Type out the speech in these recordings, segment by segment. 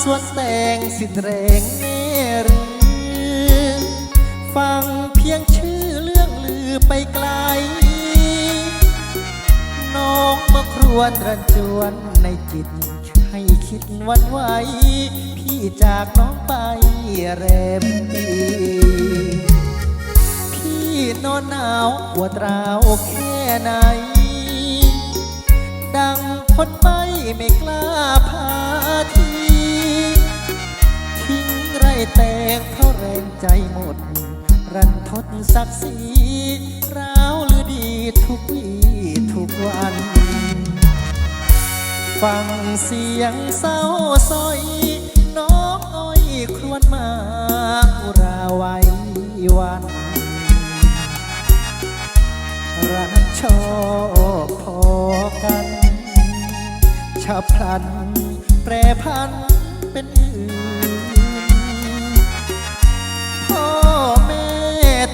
สวนแตงสิแรงเนหรือฟังเพียงชื่อเรื่องลือไปไกล น้องมาครวญรันจวนในจิต ให้คิดวันไหว พี่จากน้องไปแรมปีพี่นอนหนาวปวดร้าวแค่ไหน ดังคนไม่ไม่กล้าพาที ใจหมด รันทดศักดิ์ศรีร้าวหรือดีทุกวีทุกวัน ฟังเสียงเศร้าซอย น้องอ้อยครวญมาอุราไว้วันรักชอบพอกันฉับพลัน แปรพันเป็นอื่น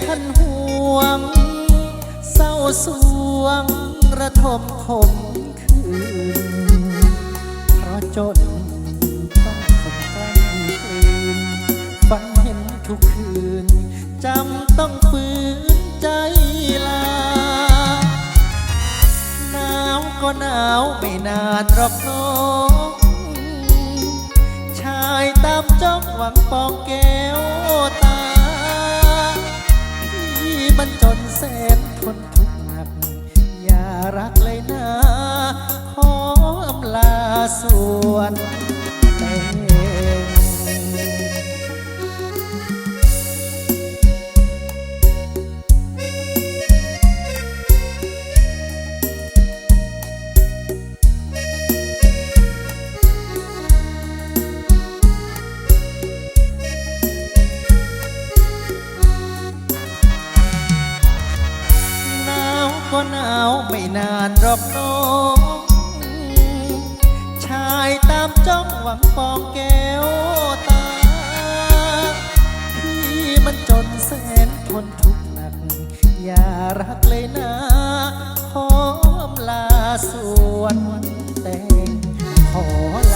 ท่านห่วง เศร้าสวงระทมขมคืน เพราะจนต้องทนกลั้นกลืนฝันเห็นทุกคืน จำต้องฝืนใจลา หนาวก็หนาวไม่นานหรอกน้องชายตามจ้องหวังปองแก้ว นทน ก็หนาวไม่นานรอบน้อง ชายตามจ้องหวังปองแก้วตา พี่มันจนแสนทนทุกข์หนัก อย่ารักเลยนะหอมลาส่วนแต่งขอลา